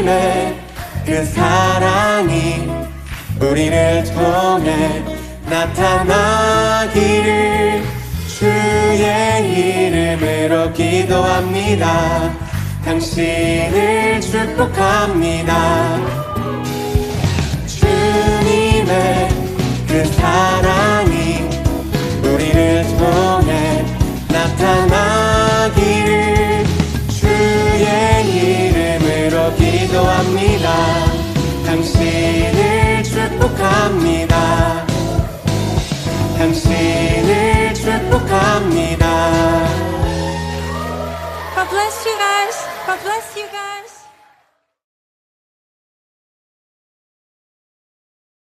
그 사랑이 우리를 통해 나타나기를 주의 이름으로 기도합니다. 당신을 축복합니다. 주님의 그 사랑이 우리를 통해 기도합니다. 당신을 축복합니다. 당신을 축복합니다. God bless you guys. God bless you guys.